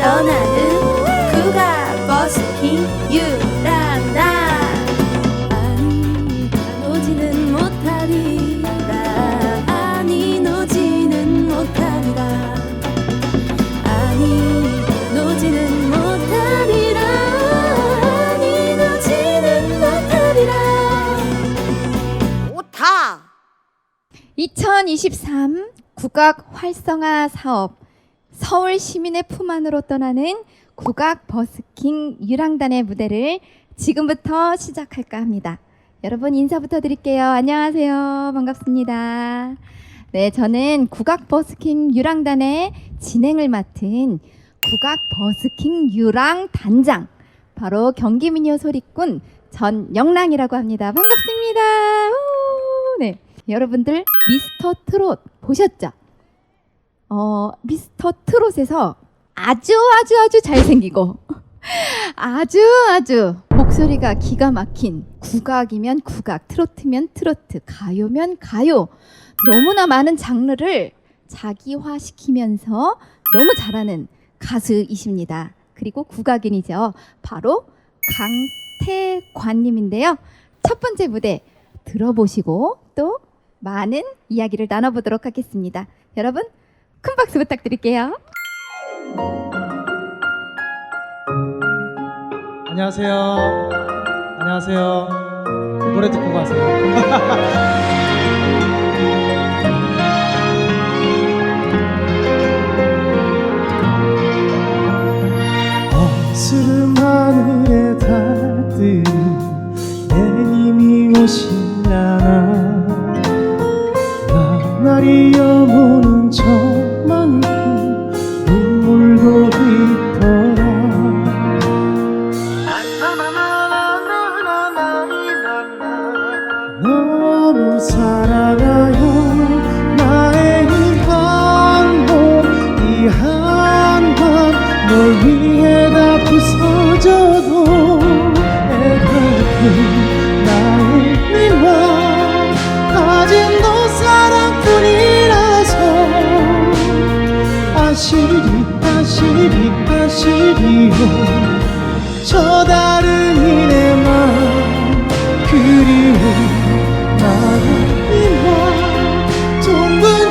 떠나는 국악 버스킹 유랑단 아니 노지는 못하리라. 아니 노지는 못하리라. 아니 노지는 못하리라. 아니 노지는 못하리라. 오타! 2023 국악 활성화 사업 서울 시민의 품 안으로 떠나는 국악 버스킹 유랑단의 무대를 지금부터 시작할까 합니다. 여러분 인사부터 드릴게요. 안녕하세요. 반갑습니다. 네, 저는 국악 버스킹 유랑단의 진행을 맡은 국악 버스킹 유랑 단장 바로 경기미녀 소리꾼 전영랑이라고 합니다. 반갑습니다. 우, 네. 여러분들 미스터 트롯 보셨죠? 어, 미스터 트롯에서 아주 아주 아주 잘생기고 아주 아주 목소리가 기가 막힌 국악이면 국악, 트로트면 트로트, 가요면 가요 너무나 많은 장르를 자기화시키면서 너무 잘하는 가수이십니다. 그리고 국악인이죠. 바로 강태관님인데요. 첫 번째 무대 들어보시고 또 많은 이야기를 나눠보도록 하겠습니다. 여러분 큰 박수 부탁드릴게요. 안녕하세요. 안녕하세요. 노래 듣고 가세요.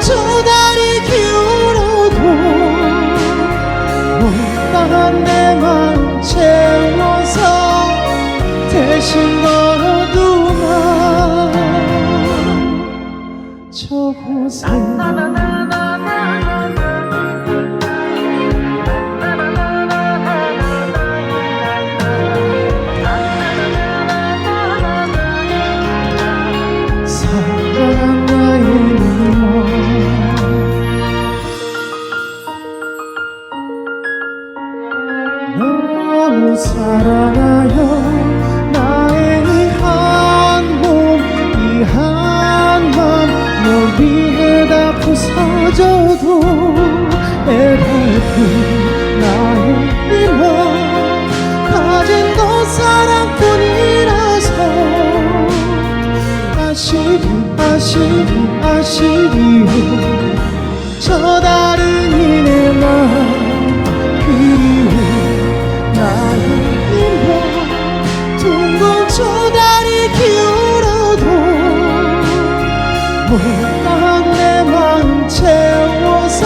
저 다리 기울어도 못다한 내맘 채워서 대신 걸 아시리 아시리요. 저 다른 이내 맘 그리워. 나의 이맘 둥근 저 다리 기울어도 못다한 내맘 채워서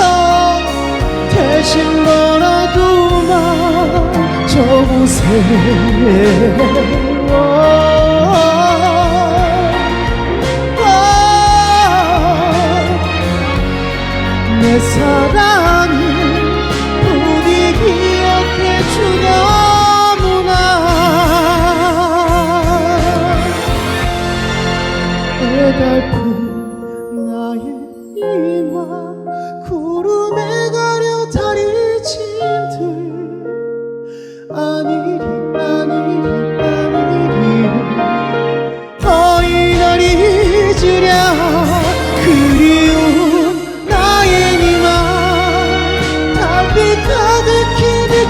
대신 걸어두마 저 곳에 내 사랑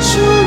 가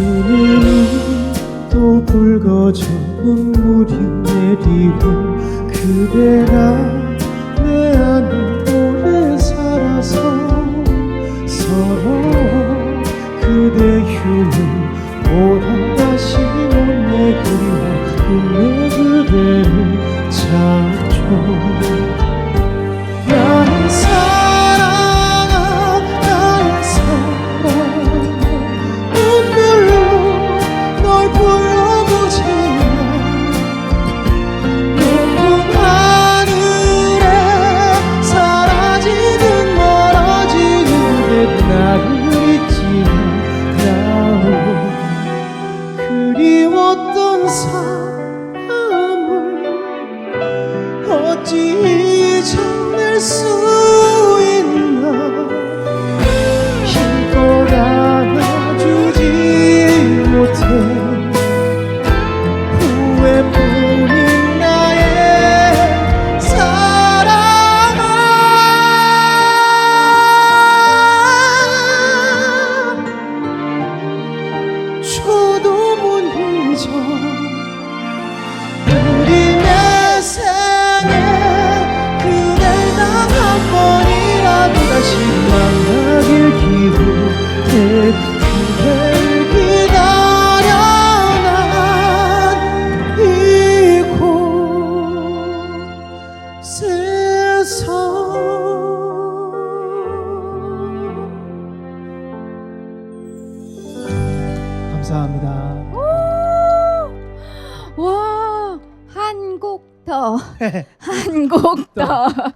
두 눈이 또 붉어져 눈물이 내리고 그대가 내 안에 오래 살아서 서러워 그대 흉을 보다 다시 못 내 그리워 꿈에 그대를 찾죠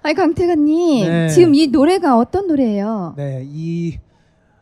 아니, 강태관님. 네. 지금 이 노래가 어떤 노래예요? 네, 이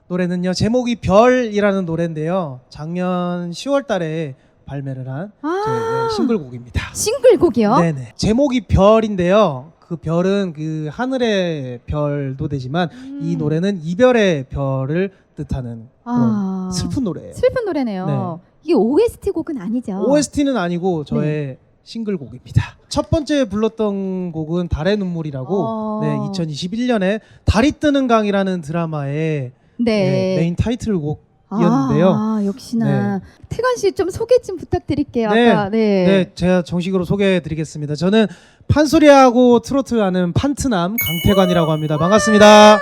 노래는요 제목이 별이라는 노래인데요. 작년 10월달에 발매를 한 제, 아, 네, 싱글곡입니다. 싱글곡이요? 네네. 제목이 별인데요. 그 별은 그 하늘의 별도 되지만 이 음. 노래는 이별의 별을 뜻하는 그런 아, 슬픈 노래예요. 슬픈 노래네요. 이게 OST 곡은 아니죠? OST는 아니고 저의 싱글곡입니다. 첫 번째 불렀던 곡은 달의 눈물이라고 어. 네, 2021년에 달이 뜨는 강이라는 드라마의 네. 네, 메인 타이틀곡이었는데요. 아, 역시나. 태관 씨 좀 소개 좀 부탁드릴게요. 네. 아까. 네. 네, 제가 정식으로 소개해드리겠습니다. 저는 판소리하고 트로트하는 판트남 강태관이라고 합니다. 반갑습니다.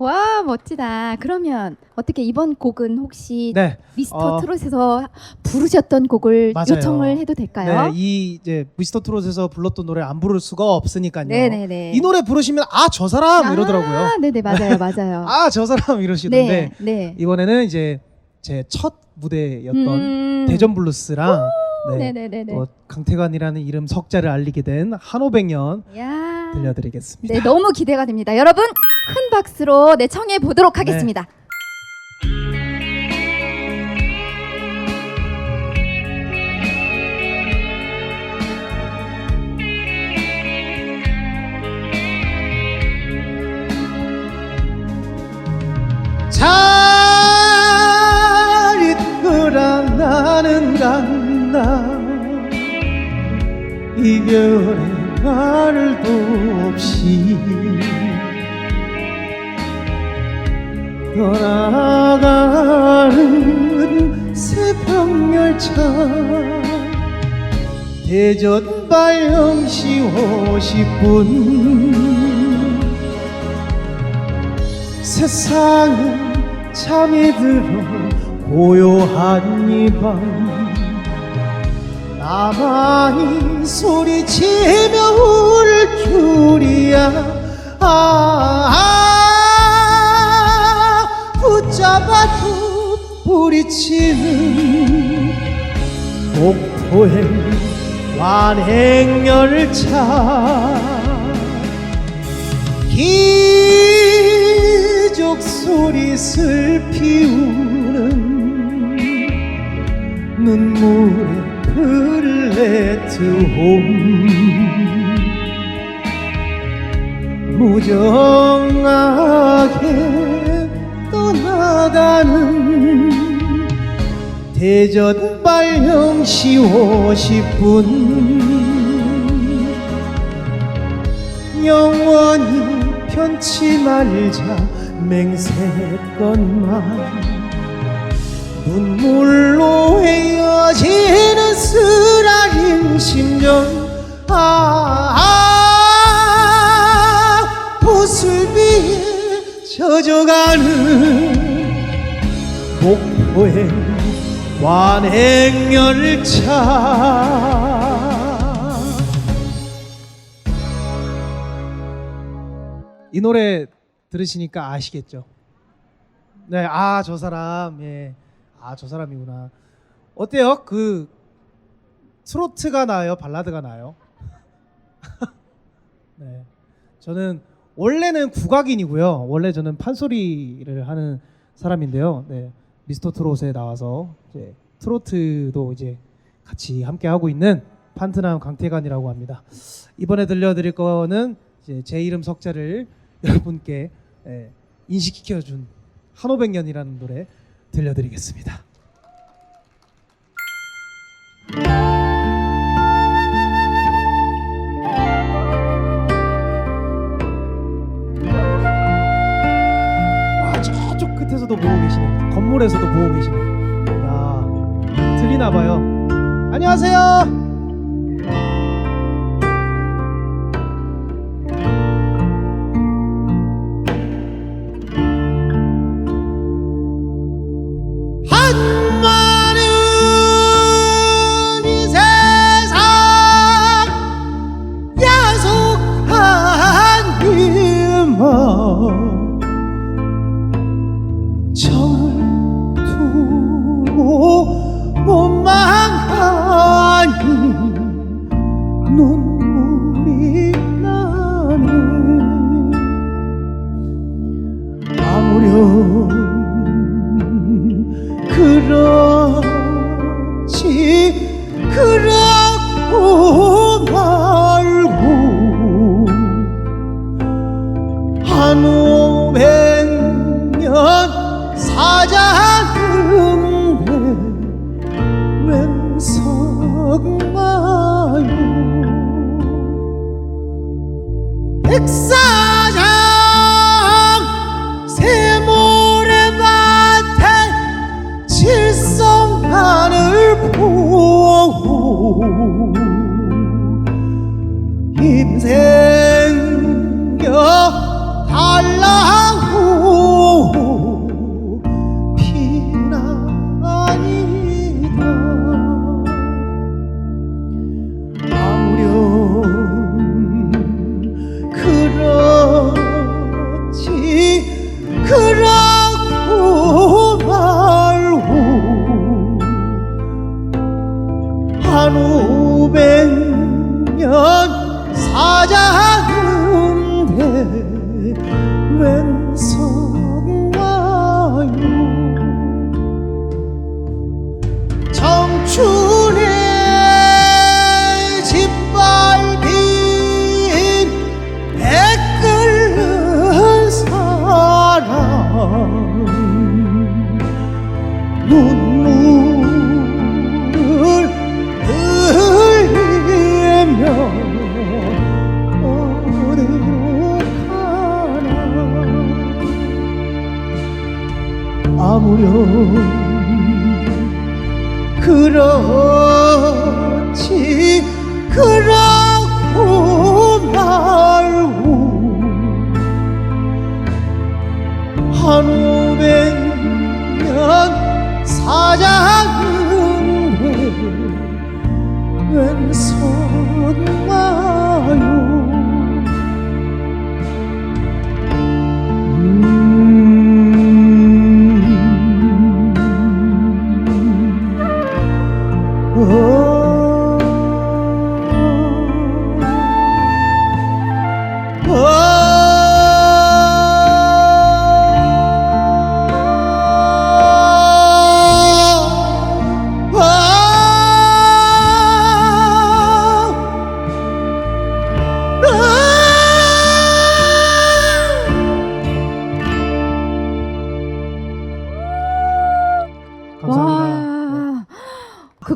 아, 와, 멋지다. 그러면 어떻게 이번 곡은 혹시 네, 미스터 어. 트롯에서 부르셨던 곡을 맞아요. 요청을 해도 될까요? 네, 이 이제 미스터 트롯에서 불렀던 노래 안 부를 수가 없으니까요. 네네네. 이 노래 부르시면 아 저 사람 이러더라고요. 아, 네네 맞아요, 맞아요. 아 저 사람 이러시던데 네, 네. 이번에는 이제 제 첫 무대였던 음. 대전 블루스랑 네, 네네네네. 또 강태관이라는 이름 석자를 알리게 된 한오백년 야. 들려드리겠습니다. 네, 너무 기대가 됩니다. 여러분 큰 박수로 네 청해 보도록 하겠습니다. 잘 있거라 나는 간다 이별의 말도 없이 떠나가는 새벽열차. 대전 발령시 50분. 세상은 잠이 들어 고요한 이밤 가만히 소리치며 울 줄이야. 아, 아 붙잡아도 부딪히는 목포의 완행열차. 기적 소리 슬피우는 눈물에 플랫폼 무정하게 떠나가는 대전 발령시 50분. 영원히 편치 말자 맹세했건만 눈물로 헤어지는 쓰라린 심정 아, 아 보슬비에 젖어가는 목포행 완행열차. 이 노래 들으시니까 아시겠죠? 네, 아 저 사람, 예, 아 저 사람이구나. 어때요? 그 트로트가 나요, 발라드가 나요? 네, 저는 원래는 국악인이고요. 원래 저는 판소리를 하는 사람인데요. 네, 미스터 트롯에 나와서 이제 트로트도 이제 같이 함께 하고 있는 판트남 강태관이라고 합니다. 이번에 들려드릴 거는 이제 제 이름 석자를 여러분께 예, 인식시켜준 한오백년이라는 노래 들려드리겠습니다. 와 저쪽 끝에서도 보고 계시네. 건물에서도 보고 계시네. 야 들리나 봐요. 안녕하세요. 눈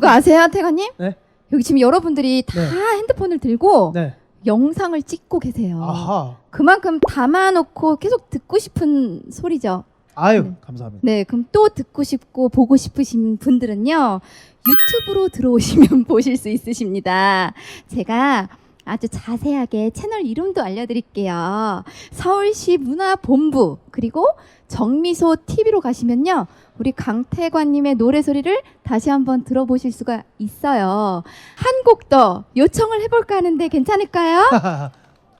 그거 아세요, 태관님? 네. 여기 지금 여러분들이 다 네. 핸드폰을 들고 네. 영상을 찍고 계세요. 아하. 그만큼 담아놓고 계속 듣고 싶은 소리죠. 아유, 네. 감사합니다. 네, 그럼 또 듣고 싶고 보고 싶으신 분들은요 유튜브로 들어오시면 보실 수 있으십니다. 제가 아주 자세하게 채널 이름도 알려드릴게요. 서울시 문화본부 그리고 정미소 TV로 가시면요 우리 강태관님의 노래 소리를 다시 한번 들어보실 수가 있어요. 한 곡 더 요청을 해볼까 하는데 괜찮을까요?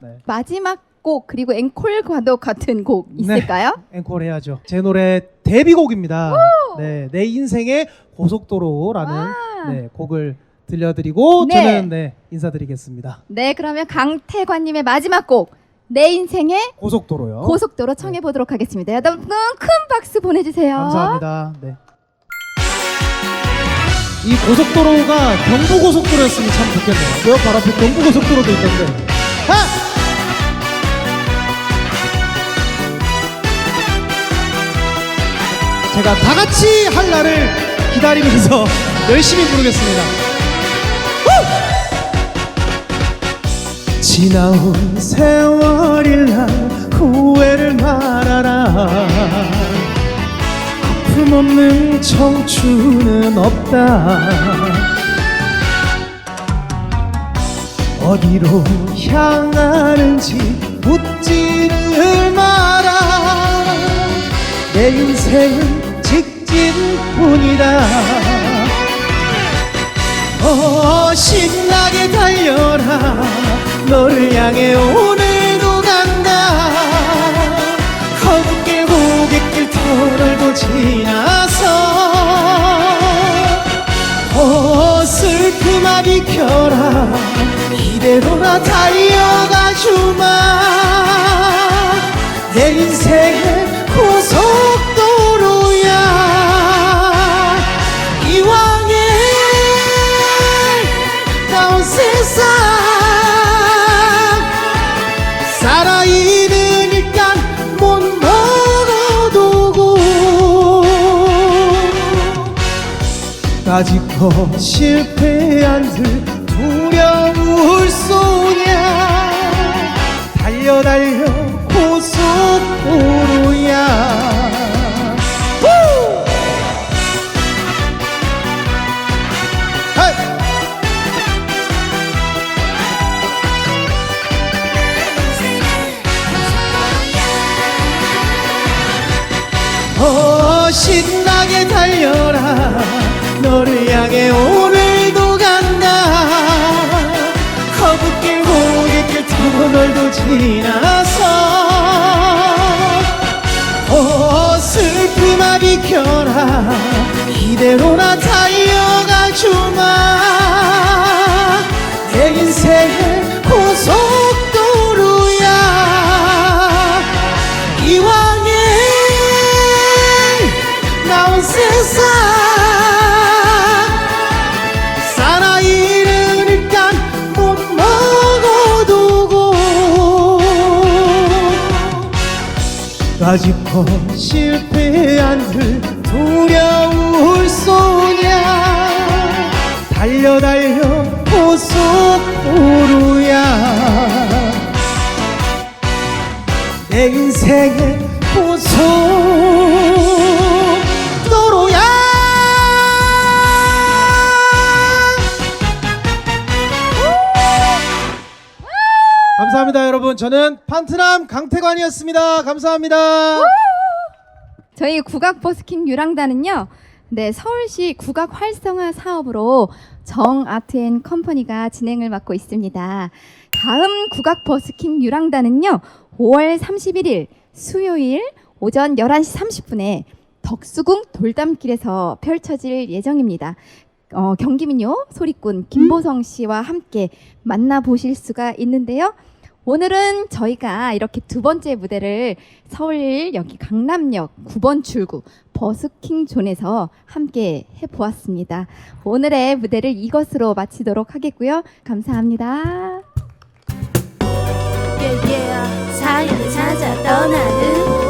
네. 마지막 곡 그리고 앵콜과도 같은 곡 있을까요? 앵콜 해야죠. 제 노래 데뷔곡입니다. 네, 내 인생의 고속도로라는 네, 곡을 들려드리고 네. 저는 네, 인사드리겠습니다. 네, 그러면 강태관님의 마지막 곡, 내 인생의 고속도로요. 고속도로 청해 보도록 하겠습니다. 여러분 큰 박수 보내주세요. 감사합니다. 네. 이 고속도로가 경부고속도로였으면 참 좋겠네요. 여 바로 앞에 경부고속도로도 있던데. 하! 제가 다 같이 할 날을 기다리면서 열심히 부르겠습니다. 지나온 세월일날 후회를 말아라. 아픔 없는 청춘은 없다. 어디로 향하는지 묻지를 마라. 내 인생은 직진뿐이다. 어 신나게 달려라 너를 향해 오늘도 간다. 거북길 고갯길 터널도 지나서 어 슬픔아 비켜라. 이대로나 달려 실패한 듯 달려가 주마 인생의 고속도로야. 감사합니다 여러분. 저는 판트남 강태관이었습니다. 감사합니다. 저희 국악 버스킹 유랑단은요. 네, 서울시 국악 활성화 사업으로 정 아트 앤 컴퍼니가 진행을 맡고 있습니다. 다음 국악 버스킹 유랑단은요. 5월 31일 수요일 오전 11시 30분에 덕수궁 돌담길에서 펼쳐질 예정입니다. 어, 경기민요 소리꾼 김보성 씨와 함께 만나보실 수가 있는데요. 오늘은 저희가 이렇게 두 번째 무대를 서울 여기 강남역 9번 출구 버스킹 존에서 함께 해보았습니다. 오늘의 무대를 이것으로 마치도록 하겠고요. 감사합니다. 사연을 찾아 떠나는